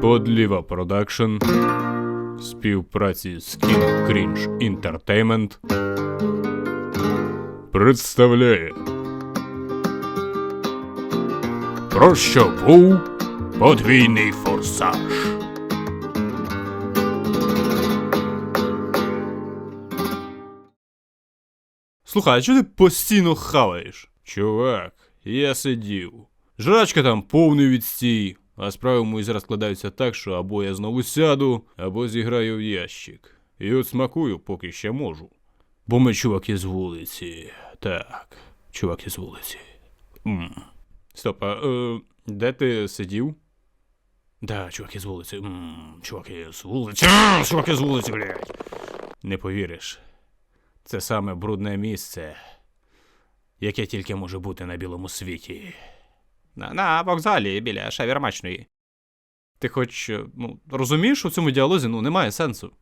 Подліва Продакшн в співпраці з King Cringe Entertainment представляє Про що був подвійний форсаж. Слухай, а чого ти постійно хаваєш? Чувак, я сидів. Жрачка там повний відстій, а справи мої зараз складаються так, що або я знову сяду, або зіграю в ящик. І от смакую, поки ще можу. Бо ми чуваки з вулиці. Так, чуваки з вулиці. м Стоп, а е, де ти сидів? Да, чуваки з вулиці. м чуваки з вулиці. А, Чуваки з вулиці, блядь. Не повіриш. Це саме брудне місце, яке тільки може бути на білому світі. На, на вокзалі біля шавермачної. Ти хоч е, ну, розумієш, в цьому діалозі ну, немає сенсу.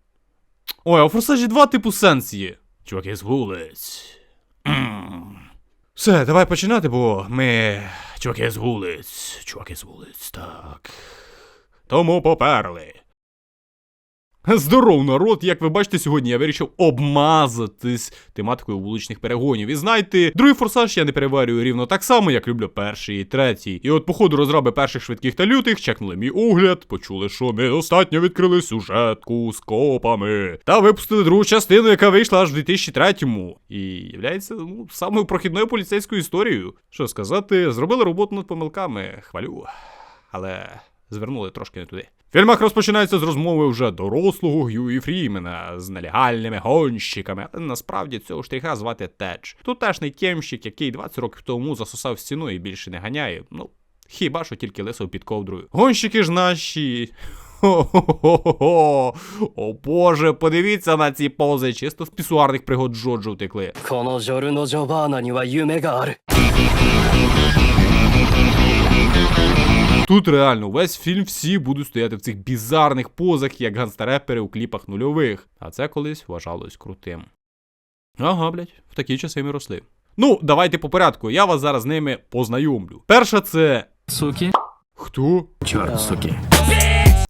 Ой, а у форсажі два типу сенс є. Чуваки з вулиць. Все, давай починати, бо ми. Чуваки з вулиць. Чуваки з вулиць, так. Тому поперли. Здоров, народ! Як ви бачите, сьогодні я вирішив обмазатись тематикою вуличних перегонів. І знаєте, другий форсаж я не переварюю рівно так само, як люблю перший і третій. І от, походу, розраби перших швидких та лютих чекнули мій огляд, почули, що недостатньо відкрили сюжетку з копами. Та випустили другу частину, яка вийшла аж в 2003-му. І являється ну, самою прохідною поліцейською історією. Що сказати, зробили роботу над помилками. Хвалю. Але звернули трошки не туди. Фільмах розпочинається з розмови вже дорослого Гюї Фрімена з нелегальними гонщиками, але насправді цього штриха звати Тедж. Тутешний тємщик, який 20 років тому засосав стіну і більше не ганяє. Ну, хіба що тільки лисов під ковдрою. Гонщики ж наші. Хо-хо-хо-хо. О боже, подивіться на ці пози, чисто з пісуарних пригод Джоджо втекли. Тут реально весь фільм всі будуть стояти в цих бізарних позах, як ганстерепери у кліпах нульових. А це колись вважалось крутим. Ага, блять, в такі часи ми росли. Ну, давайте по порядку, я вас зараз з ними познайомлю. Перша це. Суки. Хто? Чорт, суки.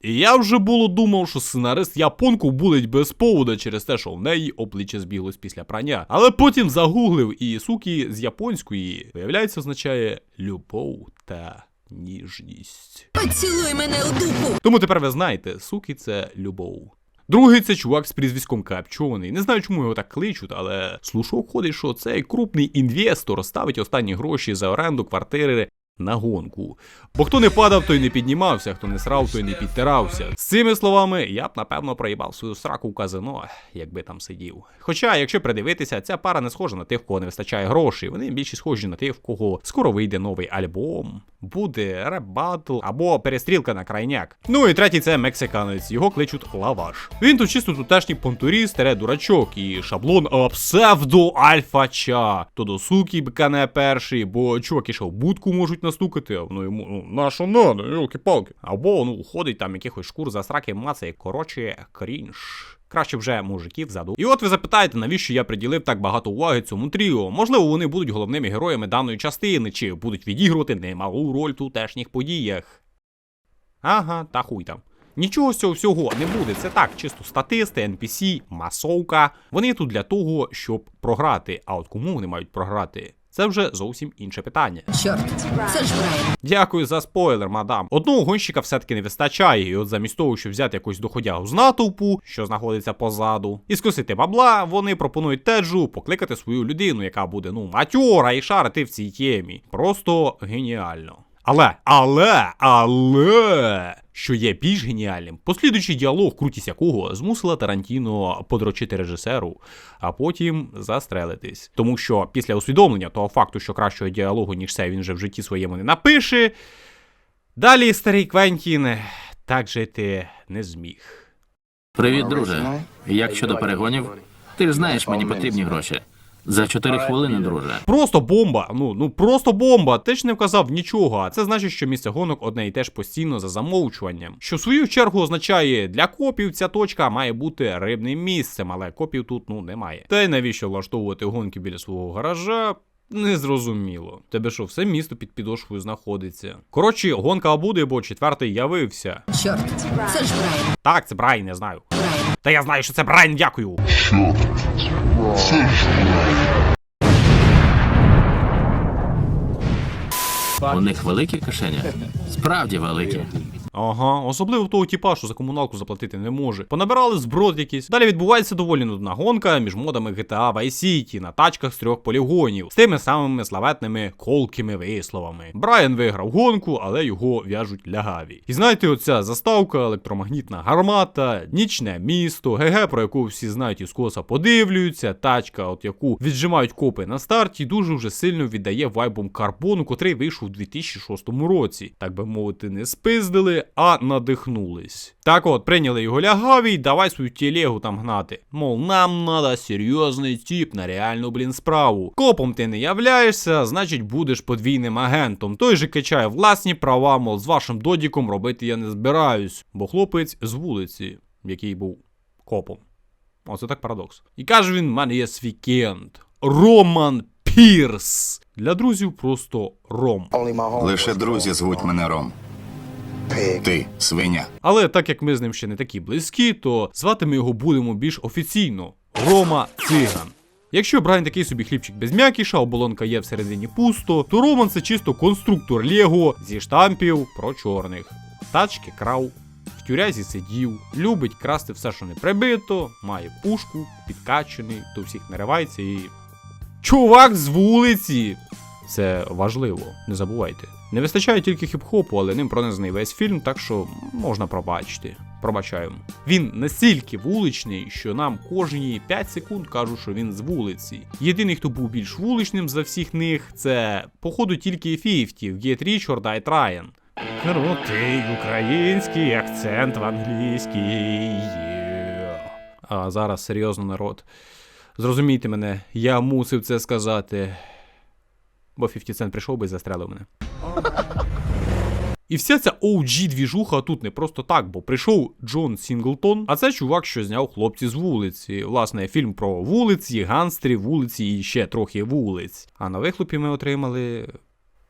І я вже було думав, що сценарист японку булить без повода через те, що в неї обличчя збіглось після прання. Але потім загуглив і суки з японської, виявляється, означає любов та ніжність. Поцілуй мене у дупу. Тому тепер ви знаєте, суки це любов. Другий це чувак з прізвиськом капчований. Не знаю, чому його так кличуть, але слушок ходить, що цей крупний інвестор ставить останні гроші за оренду квартири на гонку. Бо хто не падав, той не піднімався, хто не срав, той не підтирався. З цими словами я б напевно проїбав свою сраку в казино, якби там сидів. Хоча, якщо придивитися, ця пара не схожа на тих, в кого не вистачає грошей. Вони більше схожі на тих, в кого скоро вийде новий альбом, буде реп-батл або перестрілка на крайняк. Ну і третій це мексиканець, його кличуть Лаваш. Він тут чисто тутешній понтуріст, тере дурачок і шаблон псевдо альфача. То до суки бкане перший, бо чуваки ще в будку можуть настукати, а воно йому ну, на що надо, йолки-палки. Або ну ходить там якихось шкур за сраки мацає. Коротше, крінж. Краще вже мужиків заду. І от ви запитаєте, навіщо я приділив так багато уваги цьому тріо? Можливо, вони будуть головними героями даної частини, чи будуть відігрувати немалу роль тутешніх подіях. Ага, та хуй там. Нічого з цього всього не буде. Це так, чисто статисти, NPC, масовка. Вони тут для того, щоб програти. А от кому вони мають програти? Це вже зовсім інше питання. Чорт, це ж Брайан. Дякую за спойлер, мадам. Одного гонщика все-таки не вистачає, і от замість того, щоб взяти якусь доходягу з натовпу, що знаходиться позаду, і скосити бабла, вони пропонують теджу покликати свою людину, яка буде ну матьора і шарити в цій темі. Просто геніально. Але, але, але, що є більш геніальним, послідуючий діалог, крутість якого змусила Тарантіно подрочити режисеру, а потім застрелитись. Тому що після усвідомлення того факту, що кращого діалогу, ніж це він вже в житті своєму не напише. Далі старий Квентін так жити не зміг. Привіт, друже. Як щодо перегонів? Ти ж знаєш, мені потрібні гроші. За чотири хвилини, друже. Просто бомба. Ну ну просто бомба. Ти ж не вказав нічого. А це значить, що місце гонок одне і теж постійно за замовчуванням. Що в свою чергу означає для копів ця точка має бути рибним місцем, але копів тут ну немає. Та й навіщо влаштовувати гонки біля свого гаража? Незрозуміло. Тебе що, все місто під підошвою знаходиться. Коротше, гонка буде, бо четвертий явився. Чорт, це ж Брайан. Так, це Брайан, я знаю. Брайан. Та я знаю, що це Брайан, дякую. У них великі кишені? Справді великі. Ага, особливо того тіпа, що за комуналку заплатити не може. Понабирали зброд якийсь. Далі відбувається доволі нудна гонка між модами GTA Vice City на тачках з трьох полігонів з тими самими славетними колкими висловами. Брайан виграв гонку, але його в'яжуть лягаві. І знаєте, оця заставка, електромагнітна гармата, нічне місто, ГГ, про яку всі знають і скоса подивлюються, тачка, от яку віджимають копи на старті, дуже вже сильно віддає вайбом карбону, котрий вийшов у 2006 році. Так би мовити, не спиздили, а надихнулись. Так от, прийняли його лягаві, давай свою телегу там гнати. Мов, нам надо серйозний тип на реальну, блін, справу. Копом ти не являєшся, значить будеш подвійним агентом. Той же качає власні права, мов з вашим додіком робити я не збираюсь, бо хлопець з вулиці, який був копом. Оце так парадокс. І каже він: в мене є свій кент. Роман Пірс. Для друзів просто Ром. Лише друзі звуть мене Ром. Ти свиня. Але так як ми з ним ще не такі близькі, то звати ми його будемо більш офіційно Рома Циган. Якщо Брайан такий собі хлібчик без м'якіша, оболонка є всередині пусто, то Роман це чисто конструктор Лего зі штампів про чорних. Тачки крав, в тюрязі сидів, любить красти все, що не прибито, має пушку, підкачаний, до всіх наривається і. Чувак з вулиці! Це важливо, не забувайте. Не вистачає тільки хіп-хопу, але ним пронизаний весь фільм, так що можна пробачити. Пробачаємо. Він настільки вуличний, що нам кожні 5 секунд кажуть, що він з вулиці. Єдиний, хто був більш вуличним за всіх них, це, походу, тільки 50 в Get Rich or Die Tryin'. Крутий український акцент в англійській. А зараз серйозно народ. Зрозумійте мене, я мусив це сказати. Бо 50 Cent прийшов би і застрелив мене. І вся ця OG двіжуха тут не просто так, бо прийшов Джон Сінглтон, а це чувак, що зняв хлопці з вулиці. Власне, фільм про вулиці, ганстрів, вулиці і ще трохи вулиць. А на вихлопі ми отримали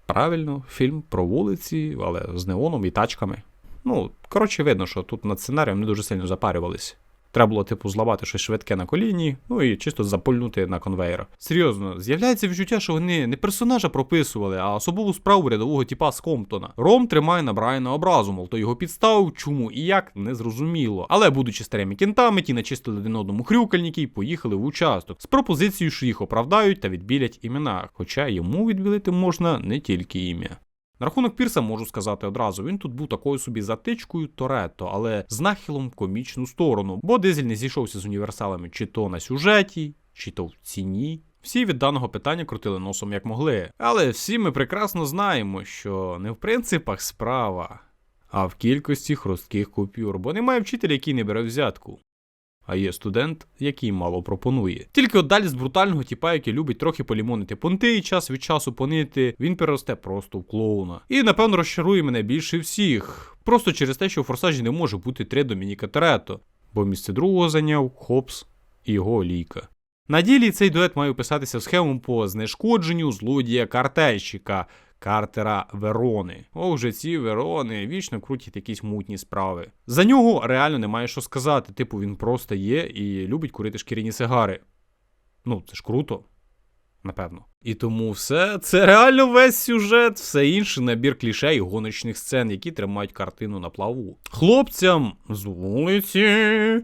правильно фільм про вулиці, але з неоном і тачками. Ну, коротше, видно, що тут над сценарієм не дуже сильно запарювались. Треба було, типу, зламати щось швидке на коліні, ну і чисто запульнути на конвейер. Серйозно, з'являється відчуття, що вони не персонажа прописували, а особову справу рядового типа з Комптона. Ром тримає на Брайана образу, мов то його підставив, чому і як не зрозуміло. Але будучи старими кінтами, ті начистили один одному хрюкальники і поїхали в участок з пропозицією, що їх оправдають та відбілять імена. Хоча йому відбілити можна не тільки ім'я. На рахунок Пірса можу сказати одразу, він тут був такою собі затичкою Торетто, але з нахилом комічну сторону, бо дизель не зійшовся з універсалами чи то на сюжеті, чи то в ціні. Всі від даного питання крутили носом як могли. Але всі ми прекрасно знаємо, що не в принципах справа, а в кількості хрустких купюр, бо немає вчителя, який не бере взятку. А є студент, який мало пропонує. Тільки от далі з брутального тіпа, який любить трохи полімонити понти і час від часу понити, він переросте просто в клоуна. І напевно розчарує мене більше всіх. Просто через те, що у форсажі не може бути три Домініка Торетто, бо місце другого зайняв Хопс і його олійка. На ділі цей дует має описатися схемом по знешкодженню злодія картельщика Картера Верони. О, вже ці Верони вічно крутять якісь мутні справи. За нього реально немає що сказати. Типу, він просто є і любить курити шкіряні сигари. Ну, це ж круто. Напевно. І тому все це реально весь сюжет, все інше набір клішей і гоночних сцен, які тримають картину на плаву. Хлопцям з вулиці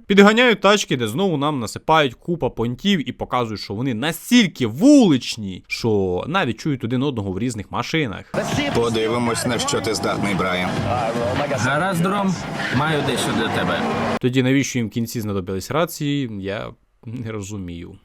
підганяють тачки, де знову нам насипають купа понтів і показують, що вони настільки вуличні, що навіть чують один одного в різних машинах. Подивимось, на що ти здатний, Брайан. Гаразд, Ром, маю дещо для тебе. Тоді навіщо їм в кінці знадобились рації, я не розумію.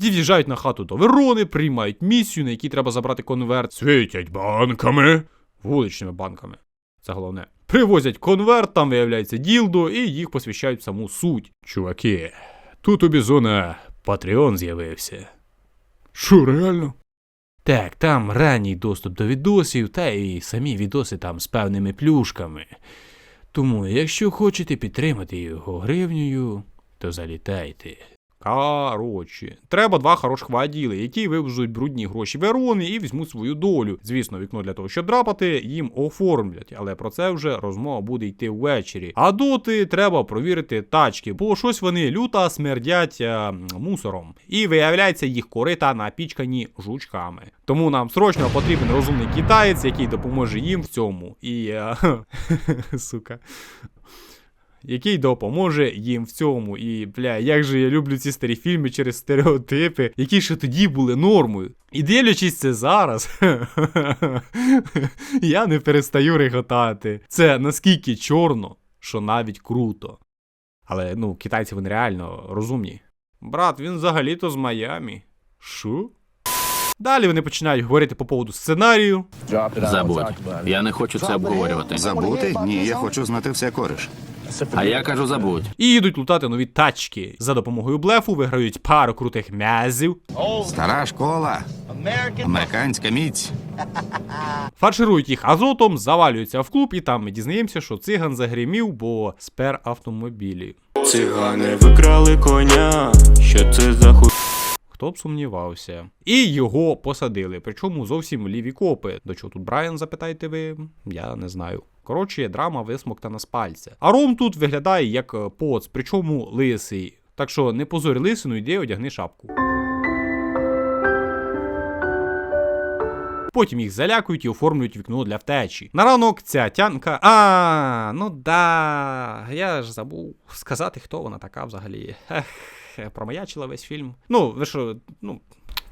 Ті в'їжджають на хату до Верони, приймають місію, на якій треба забрати конверт, світять банками, вуличними банками. Це головне. Привозять конверт, там виявляється ділдо, і їх посвящають в саму суть. Чуваки, тут у Бізона Патреон з'явився. Що, реально? Так, там ранній доступ до відосів, та і самі відоси там з певними плюшками. Тому, якщо хочете підтримати його гривнею, то залітайте. Коротше, треба два хороших воділи, які вивезуть брудні гроші Верони і візьмуть свою долю. Звісно, вікно для того, щоб драпати, їм оформлять, але про це вже розмова буде йти ввечері. А доти треба провірити тачки, бо щось вони люто смердять е, мусором. І виявляється, їх корита напічкані жучками. Тому нам срочно потрібен розумний китаєць, який допоможе їм в цьому. І е, сука який допоможе їм в цьому. І бля, як же я люблю ці старі фільми через стереотипи, які ще тоді були нормою. І дивлячись це зараз, я не перестаю реготати. Це наскільки чорно, що навіть круто. Але ну, китайці вони реально розумні. Брат, він взагалі-то з Майамі. Що? Далі вони починають говорити по поводу сценарію. Забудь. Я не хочу це обговорювати. Забути? Ні, я хочу знати все кориш. А я кажу забудь. І їдуть лутати нові тачки. За допомогою блефу виграють пару крутих м'язів. Стара школа. Американська міць. Фарширують їх азотом, завалюються в клуб, і там ми дізнаємося, що циган загрімів, бо спер автомобілі. Цигани викрали коня. Що це за ху... Хто б сумнівався. І його посадили, причому зовсім ліві копи. До чого тут Брайан, запитаєте ви? Я не знаю. Коротше, драма висмоктана з пальця. А Ром тут виглядає як е, поц, причому лисий. Так що не позорь лисину, йди одягни шапку. Потім їх залякують і оформлюють вікно для втечі. На ранок ця тянка. А, ну да. Я ж забув сказати, хто вона така взагалі. Ех, промаячила весь фільм. Ну, ви що, ну.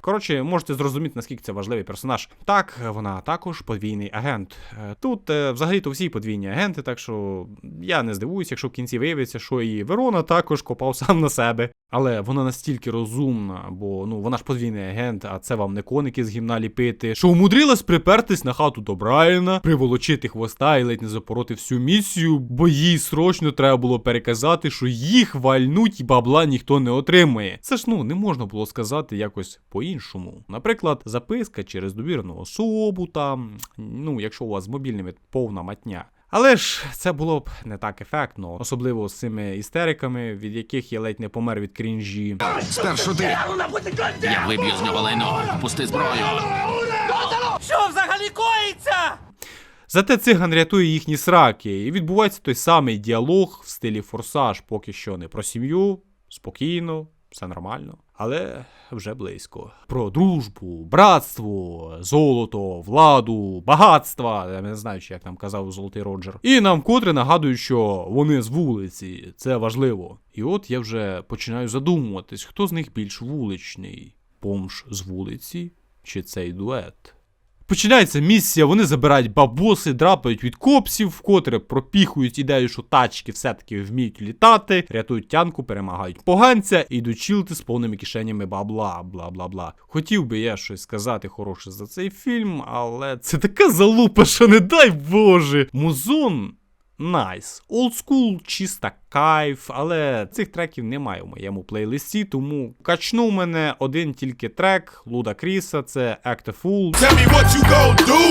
Коротше, можете зрозуміти, наскільки це важливий персонаж. Так, вона також подвійний агент. Е, Тут е, взагалі-то всі подвійні агенти, так що я не здивуюся, якщо в кінці виявиться, що і Верона також копав сам на себе. Але вона настільки розумна, бо ну вона ж подвійний агент, а це вам не коники з гімна ліпити, що умудрилась припертись на хату до Брайана, приволочити хвоста і ледь не запороти всю місію, бо їй срочно треба було переказати, що їх вальнуть і бабла ніхто не отримає. Це ж ну не можна було сказати якось по-іншому. Наприклад, записка через довірену особу там, ну якщо у вас з мобільними повна матня. Але ж це було б не так ефектно, особливо з цими істериками, від яких я ледь не помер від крінжі. Спершу ти. Я виб'ю з нього лайно. Пусти зброю. Що взагалі коїться? Зате циган рятує їхні сраки, і відбувається той самий діалог в стилі форсаж, поки що не про сім'ю, спокійно, все нормально, але вже близько. Про дружбу, братство, золото, владу, багатства. Я не знаю, як нам казав Золотий Роджер. І нам вкотре нагадують, що вони з вулиці, це важливо. І от я вже починаю задумуватись, хто з них більш вуличний: Помш з вулиці чи цей дует. Починається місія, вони забирають бабоси, драпають від копсів, вкотре пропіхують ідею, що тачки все-таки вміють літати, рятують тянку, перемагають поганця і йдуть чілити з повними кишенями бабла, бла бла бла. Хотів би я щось сказати хороше за цей фільм, але це така залупа, що не дай Боже. Музон Найс. Олдскул, чиста кайф, але цих треків немає в моєму плейлисті, тому качну мене один тільки трек Луда Кріса, це Act a Fool. Tell me what you do.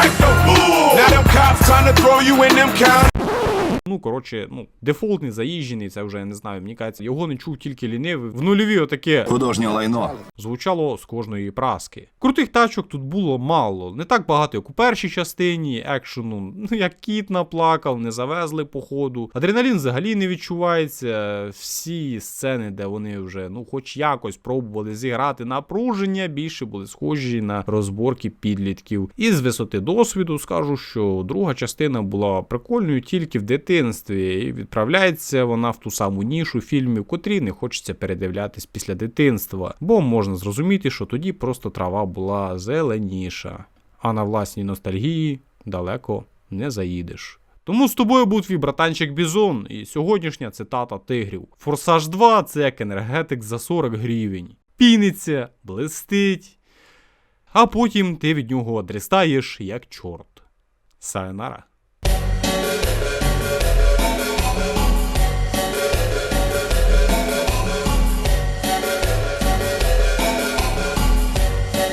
Act a fool. Now them cops trying to throw you in them county. Ну, коротше, ну, дефолтний, заїжджений, це вже я не знаю, мені кажеться, його не чув тільки лінивий. В нульові отаке Художнє лайно. звучало з кожної праски. Крутих тачок тут було мало, не так багато, як у першій частині, екшену, ну як кіт наплакав, не завезли по ходу. Адреналін взагалі не відчувається. Всі сцени, де вони вже, ну, хоч якось пробували зіграти напруження, більше були схожі на розборки підлітків. І з висоти досвіду скажу, що друга частина була прикольною тільки в дитинстві, і відправляється вона в ту саму нішу фільмів, котрі не хочеться передивлятись після дитинства, бо можна зрозуміти, що тоді просто трава була зеленіша, а на власній ностальгії далеко не заїдеш. Тому з тобою був твій братанчик Бізон, і сьогоднішня цитата тигрів. Форсаж 2 це як енергетик за 40 гривень. Піниться, блистить, а потім ти від нього дрістаєш як чорт. Сайонара.